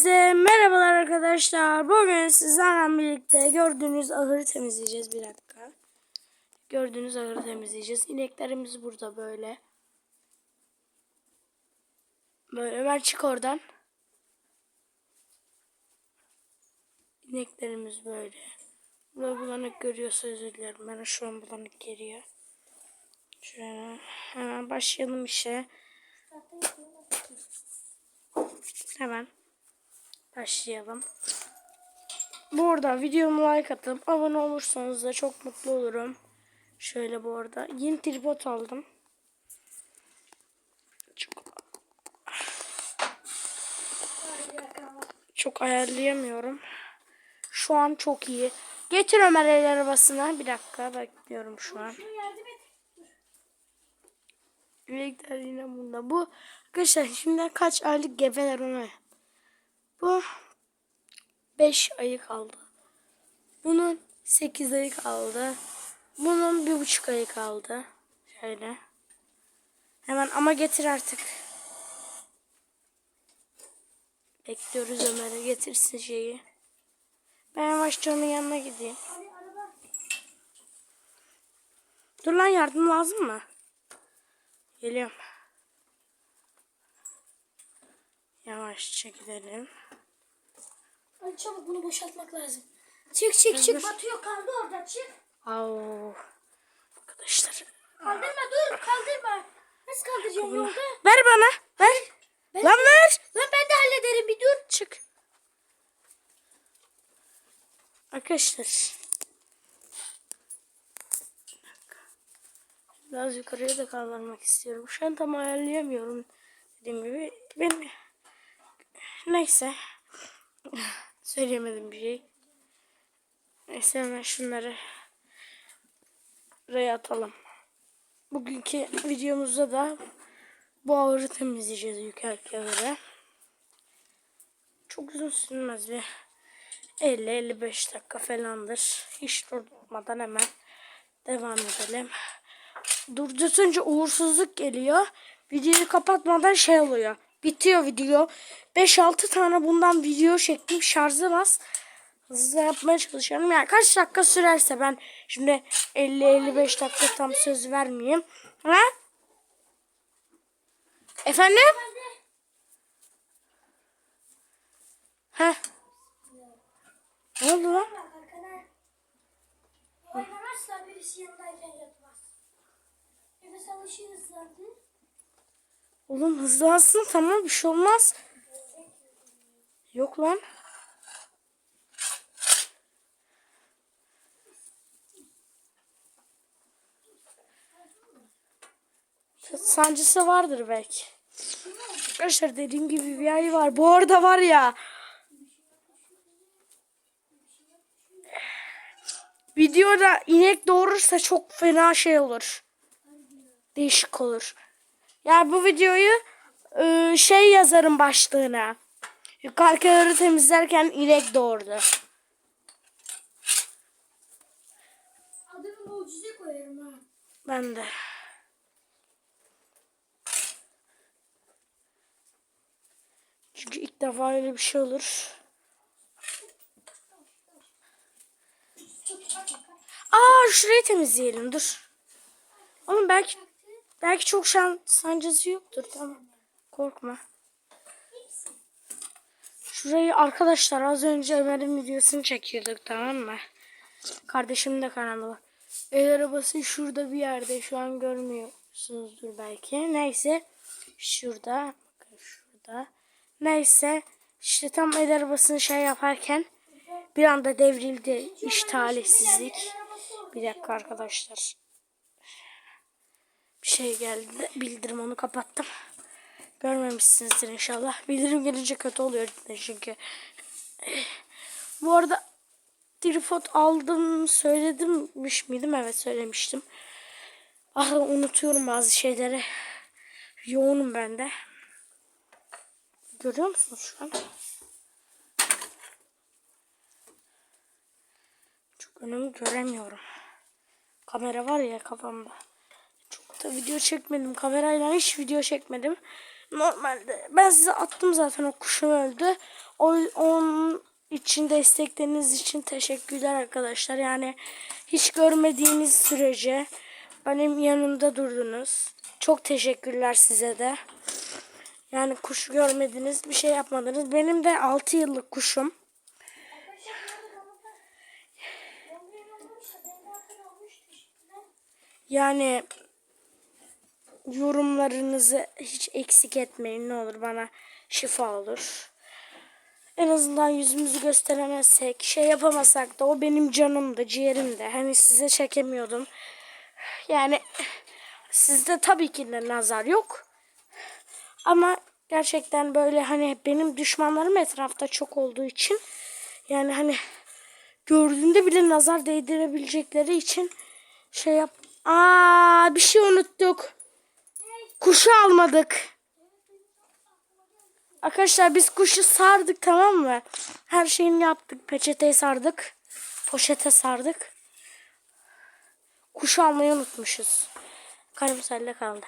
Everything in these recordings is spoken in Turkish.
Hepinize merhabalar arkadaşlar. Bugün sizlerle birlikte gördüğünüz ahırı temizleyeceğiz. Bir dakika. Gördüğünüz ahırı temizleyeceğiz. İneklerimiz burada böyle. Böyle Ömer çık oradan. İneklerimiz böyle. Burada bulanık görüyorsa özür dilerim. Bana şu an bulanık geliyor. Şöyle hemen başlayalım işe. Hemen başlayalım. Bu arada videomu like atıp abone olursanız da çok mutlu olurum. Şöyle bu arada yeni tripod aldım. Çok çok ayarlayamıyorum. Şu an çok iyi. Getir Ömer el arabasına. Bir dakika bekliyorum şu an. Bilekler yine bunda. Bu arkadaşlar şimdi kaç aylık gebeler ona. Bu 5 ayı kaldı. Bunun 8 ayı kaldı. Bunun bir buçuk ayı kaldı. Şöyle. Hemen ama getir artık. Bekliyoruz Ömer'i getirsin şeyi. Ben yavaşça yanına gideyim. Dur lan yardım lazım mı? Geliyorum. Yavaşça gidelim. Hadi çabuk bunu boşaltmak lazım. Çık çık Dur. çık batıyor kaldı orada çık. Au. Arkadaşlar. Kaldırma dur kaldırma. Nasıl kaldıracağım yolda? Ver bana. Ver. Ben- Lan ver. Lan ben de hallederim bir dur. Çık. Arkadaşlar. Biraz yukarıya da kaldırmak istiyorum. Şu an tam ayarlayamıyorum. Dediğim gibi. Ben... Neyse. Söyleyemedim bir şey. Neyse hemen şunları buraya atalım. Bugünkü videomuzda da bu ağırı temizleyeceğiz yukarı ağırı. Çok uzun sürmez bir 50-55 dakika falandır. Hiç durdurmadan hemen devam edelim. Durdurtunca uğursuzluk geliyor. Videoyu kapatmadan şey oluyor. Bitiyor video. 5-6 tane bundan video çektim. Şarjı bas. Hızlı yapmaya çalışıyorum. Yani kaç dakika sürerse ben şimdi 50-55 dakika tam söz vermeyeyim. Ha? Efendim? Ha? Ne oldu lan? Oynamazsa birisi yanındayken yatmaz. Nefes alışı hızlandı. Oğlum hızlansın tamam bir şey olmaz. Yok lan. Sancısı vardır belki. Arkadaşlar dediğim gibi bir ay var. Bu arada var ya. Videoda inek doğurursa çok fena şey olur. Değişik olur. Ya bu videoyu e, şey yazarım başlığına. Yukarı kenarı temizlerken inek doğurdu. Adını mucize koyarım ha. Ben de. Çünkü ilk defa öyle bir şey olur. Aa şurayı temizleyelim dur. Oğlum belki belki çok şan sancısı yoktur tamam. Korkma. Şurayı arkadaşlar az önce Ömer'in videosunu çekiyorduk tamam mı? Kardeşimin de kanalı var. El arabası şurada bir yerde şu an görmüyorsunuzdur belki. Neyse şurada bakın şurada. Neyse işte tam el arabasını şey yaparken bir anda devrildi iş talihsizlik. Bir dakika arkadaşlar. Bir şey geldi. Bildirim onu kapattım. Görmemişsinizdir inşallah. Bildirim gelince kötü oluyor çünkü. Bu arada tripod aldım söyledimmiş miydim? Evet söylemiştim. Ah unutuyorum bazı şeyleri. Yoğunum ben de. Görüyor musunuz şu an? Çok önümü göremiyorum. Kamera var ya kafamda. Da video çekmedim. Kamerayla hiç video çekmedim. Normalde ben size attım zaten o kuşum öldü. O, onun için destekleriniz için teşekkürler arkadaşlar. Yani hiç görmediğiniz sürece benim yanımda durdunuz. Çok teşekkürler size de. Yani kuş görmediniz, bir şey yapmadınız. Benim de 6 yıllık kuşum. Yani yorumlarınızı hiç eksik etmeyin ne olur bana şifa olur. En azından yüzümüzü gösteremezsek, şey yapamasak da o benim canımdı, ciğerimdi. Hani size çekemiyordum. Yani sizde tabii ki de nazar yok. Ama gerçekten böyle hani benim düşmanlarım etrafta çok olduğu için yani hani gördüğünde bile nazar değdirebilecekleri için şey yap. Aa bir şey unuttuk. Kuşu almadık. Arkadaşlar biz kuşu sardık tamam mı? Her şeyini yaptık. Peçeteye sardık. Poşete sardık. Kuşu almayı unutmuşuz. Karamselle kaldı.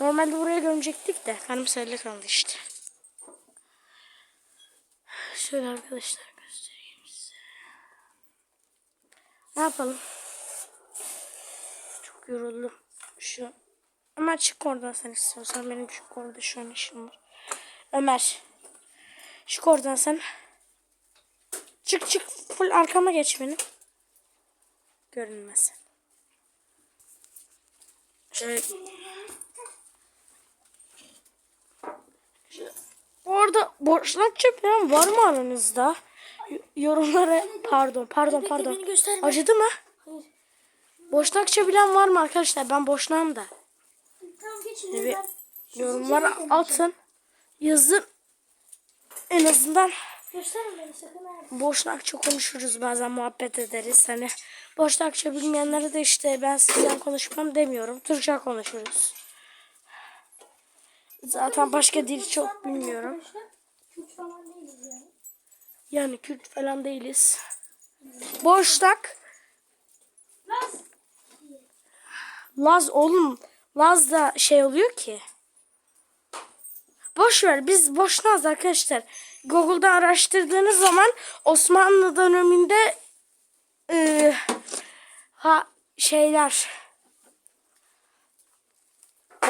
Normalde buraya dönecektik de karamselle kaldı işte. Şöyle arkadaşlar göstereyim size. Ne yapalım? Çok yoruldum. Şu Ömer çık oradan sen istiyorsan. Benim şu orada şu an işim var. Ömer. Çık oradan sen. Çık çık. Full arkama geç benim. Görünmez. Şöyle. Bu arada boşnak falan var mı aranızda? Y- Yorumlara pardon pardon pardon. Acıdı mı? Boşnakça bilen var mı arkadaşlar? Ben boşnağım da. Tamam geçin. Bir yorumlara atın. Yazın. En azından boşnakça konuşuruz bazen muhabbet ederiz. Hani boşnakça bilmeyenlere de işte ben sizden konuşmam demiyorum. Türkçe konuşuruz. Zaten başka dil çok bilmiyorum. Yani. Kürt falan değiliz. Boşnak. Laz oğlum. Laz da şey oluyor ki. Boş ver biz boşnaz arkadaşlar. Google'da araştırdığınız zaman Osmanlı döneminde e, ha şeyler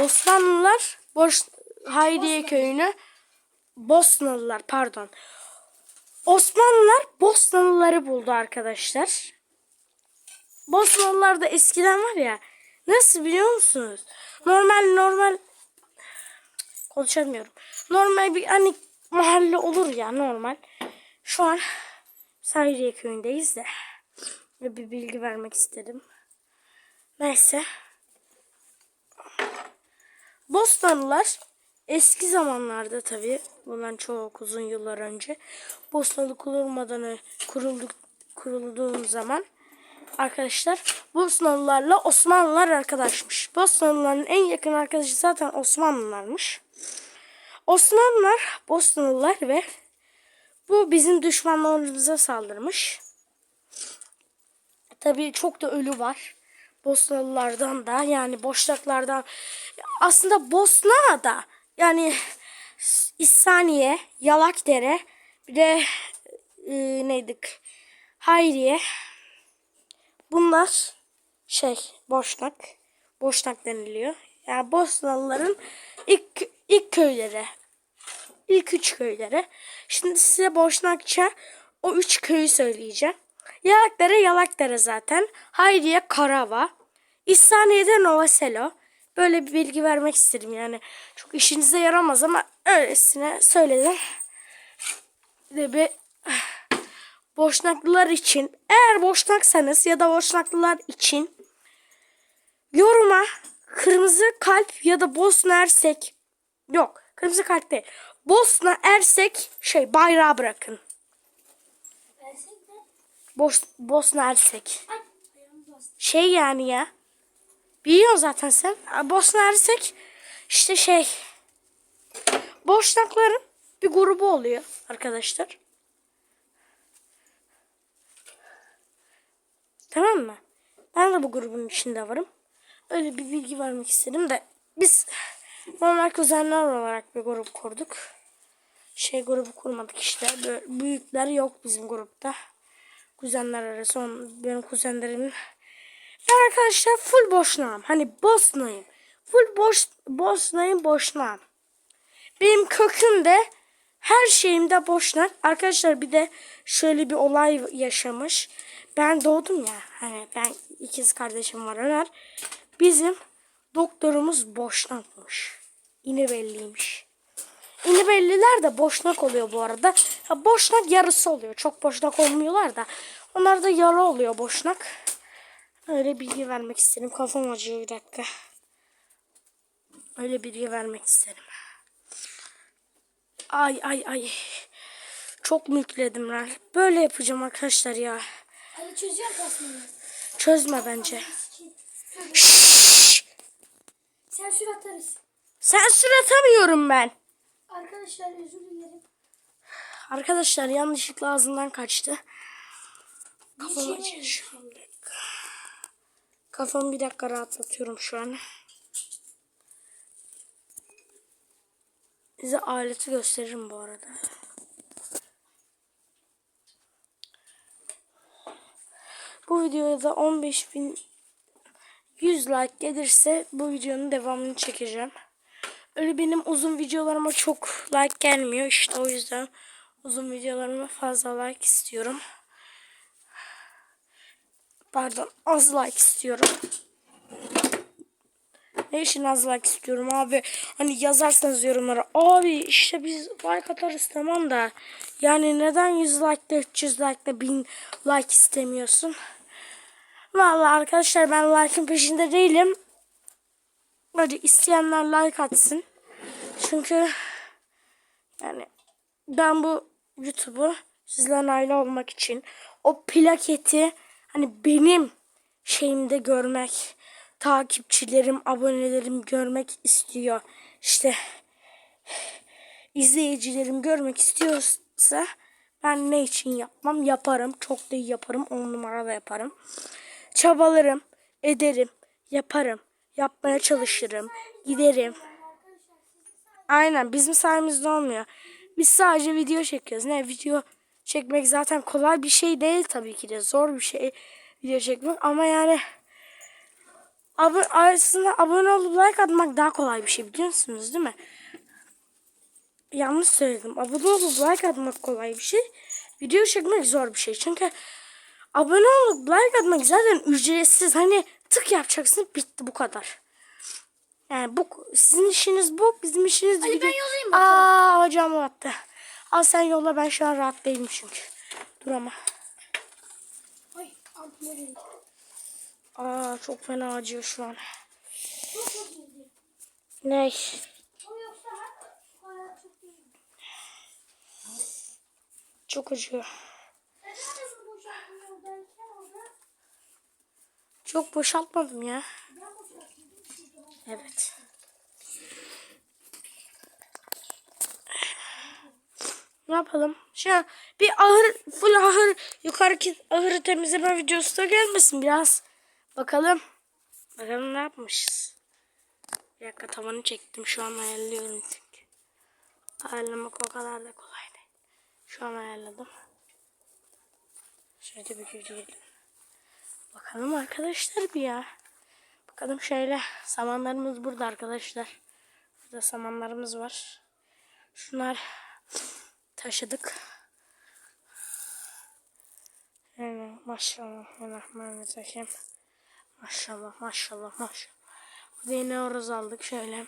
Osmanlılar Boş Hayriye köyünü Bosnalılar pardon. Osmanlılar Bosnalıları buldu arkadaşlar. Bosnalılar da eskiden var ya nasıl biliyor musunuz? Normal normal konuşamıyorum. Normal bir hani mahalle olur ya normal. Şu an Sayriye köyündeyiz de bir bilgi vermek istedim. Neyse. Bosnalılar eski zamanlarda tabii bundan çok uzun yıllar önce Bosnalı kurulmadan kurulduk kurulduğum zaman arkadaşlar Bosnalılarla Osmanlılar arkadaşmış. Bosnalıların en yakın arkadaşı zaten Osmanlılarmış. Osmanlılar, Bosnalılar ve bu bizim düşmanlarımıza saldırmış. Tabii çok da ölü var. Bosnalılardan da yani Boşnaklardan aslında Bosna da yani İhsaniye, Yalakdere bir de e, neydik? Hayriye bunlar şey Boşnak. Boşnak deniliyor. Yani Bosnalıların ilk ilk köyleri. İlk üç köyleri. Şimdi size Boşnakça o üç köyü söyleyeceğim. Yalakdere Yalakdere zaten. Hayriye Karava. İhsaniye'de Novaselo. Böyle bir bilgi vermek istedim yani. Çok işinize yaramaz ama öylesine söyledim. De bir Boşnaklılar için eğer Boşnaksanız ya da Boşnaklılar için yoruma kırmızı kalp ya da Bosna Ersek yok kırmızı kalp değil Bosna Ersek şey bayrağı bırakın. Versek de. Bos Bosna Ersek. Ay. Şey yani ya. Biliyorsun zaten sen. Bosna Ersek işte şey Boşnakların bir grubu oluyor arkadaşlar. Tamam mı? Ben de bu grubun içinde varım. Öyle bir bilgi vermek istedim de biz normal kuzenler olarak bir grup kurduk. Şey grubu kurmadık işte. Böyle büyükler yok bizim grupta. Kuzenler arası. Benim kuzenlerimin ben arkadaşlar full boşnağım. Hani Bosna'yım. Full boş, Bosna'yım boşnağım. Benim köküm de her şeyimde boşnak. Arkadaşlar bir de şöyle bir olay yaşamış. Ben doğdum ya. Hani ben ikiz kardeşim var Öner. Bizim doktorumuz boşnakmış. İnebelliymiş. İnebelliler de boşnak oluyor bu arada. Ya boşnak yarısı oluyor. Çok boşnak olmuyorlar da. Onlar da yarı oluyor boşnak. Öyle bilgi vermek istedim. Kafam acıyor bir dakika. Öyle bilgi vermek istedim. Ay ay ay. Çok mükledim lan. Böyle yapacağım arkadaşlar ya. Hadi çözüyorum aslında. Çözme bence. Sen sür atarız. Sensür atamıyorum ben. Arkadaşlar özür dilerim. Arkadaşlar yanlışlıkla ağzından kaçtı. Kafam şu an. Kafamı bir dakika rahatlatıyorum şu an. Size aleti gösteririm bu arada. Bu videoya da 15 bin 100 like gelirse bu videonun devamını çekeceğim. Öyle benim uzun videolarıma çok like gelmiyor. İşte o yüzden uzun videolarıma fazla like istiyorum. Pardon az like istiyorum. Ne için az like istiyorum abi? Hani yazarsanız yorumlara. Abi işte biz like atarız tamam da. Yani neden 100 like 300 like 1000 like istemiyorsun? Vallahi arkadaşlar ben like'ın peşinde değilim. Hadi isteyenler like atsın. Çünkü yani ben bu YouTube'u sizlerle aile olmak için o plaketi hani benim şeyimde görmek, takipçilerim, abonelerim görmek istiyor. İşte izleyicilerim görmek istiyorsa ben ne için yapmam? Yaparım. Çok da iyi yaparım. On numara da yaparım. Çabalarım, ederim, yaparım. Yapmaya çalışırım. Giderim. Aynen bizim sayemizde olmuyor. Biz sadece video çekiyoruz. Ne video çekmek zaten kolay bir şey değil tabii ki de. Zor bir şey video çekmek ama yani abone, aslında abone olup like atmak daha kolay bir şey biliyorsunuz değil mi? Yanlış söyledim. Abone olup like atmak kolay bir şey. Video çekmek zor bir şey. Çünkü abone olup like atmak zaten ücretsiz. Hani tık yapacaksın bitti bu kadar. Yani bu sizin işiniz bu, bizim işiniz Hadi video- ben yollayayım bakalım. Aa hocam attı. Al sen yolla ben şu an rahat değilim çünkü. Dur ama. Ay. Aa çok fena acıyor şu an. Ne? Çok acıyor. Neden nasıl boşaltmıyor derken orada Çok boşaltmadım ya. Evet. Ne yapalım? Şu an bir ahır, full ahır, yukarıki ahırı temizleme videosu da gelmesin biraz. Bakalım. Bakalım ne yapmışız. Bir dakika tavanı çektim. Şu an ayarlıyorum çünkü. Ayarlamak o kadar da kolay değil. Şu an ayarladım. Şöyle bir girelim. Bakalım arkadaşlar bir ya. Bakalım şöyle samanlarımız burada arkadaşlar. Burada samanlarımız var. Şunlar taşıdık. Yani maşallah Bismillahirrahmanirrahim. Maşallah maşallah maşallah. Burada yine horoz aldık şöyle.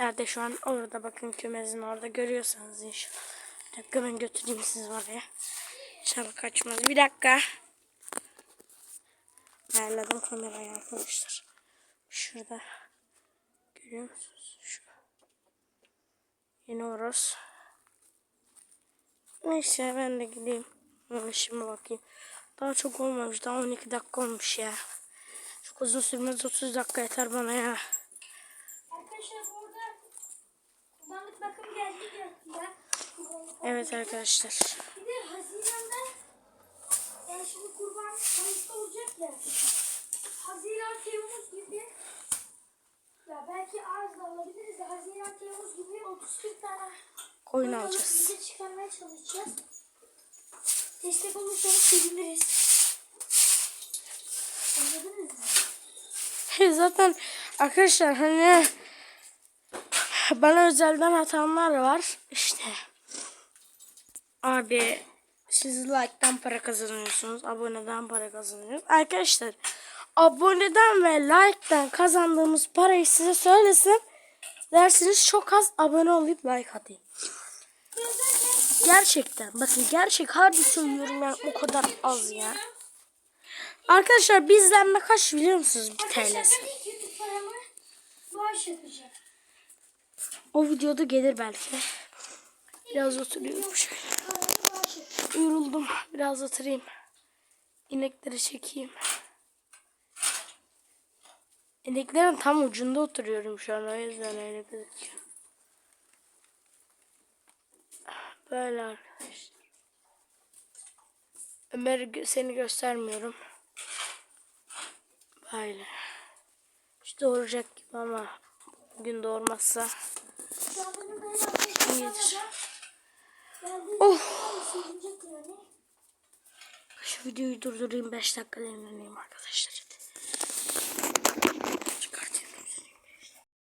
Nerede şu an? Orada bakın kümesin orada görüyorsanız inşallah. Bir dakika ben götüreyim sizi oraya. İnşallah kaçmaz. Bir dakika. Ayarladım kamerayı arkadaşlar. Şurada. Görüyor musunuz? Şu. Yeni horoz. Neyse ben de gideyim. İşime bakayım. Daha çok olmamış. Daha 12 dakika olmuş ya. Çok uzun sürmez 30 dakika yeter bana ya. Arkadaşlar burada kullandık bakım geldi ya. Evet arkadaşlar. Bir de Haziran'da yani şimdi kurban Mayıs'ta olacak ya. Haziran Temmuz gibi ya belki az da alabiliriz de Haziran Temmuz gibi 30-40 tane Koyun alacağız. Bize çıkarmaya çalışacağız. Destek olursanız seviniriz. Anladınız mı? Zaten arkadaşlar hani bana özelden atanlar var. İşte abi siz like'tan para kazanıyorsunuz. Aboneden para kazanıyorsunuz. Arkadaşlar aboneden ve like'tan kazandığımız parayı size söylesem dersiniz çok az abone olup like atayım. Gerçekten bakın gerçek harbi söylüyorum yani o kadar az ya. Arkadaşlar bizlenme kaç biliyor musunuz bir ben yapacağım. O videoda gelir belki. Biraz oturuyorum şöyle. Yoruldum. Biraz oturayım. İnekleri çekeyim. İneklerin tam ucunda oturuyorum şu an. O yüzden öyle gözüküyor. Böyle arkadaşlar. Ömer seni göstermiyorum. Böyle. İşte doğuracak gibi ama bugün doğurmazsa arkadaşlarım iyidir. Oh. Şu videoyu durdurayım 5 dakika dinleneyim arkadaşlar.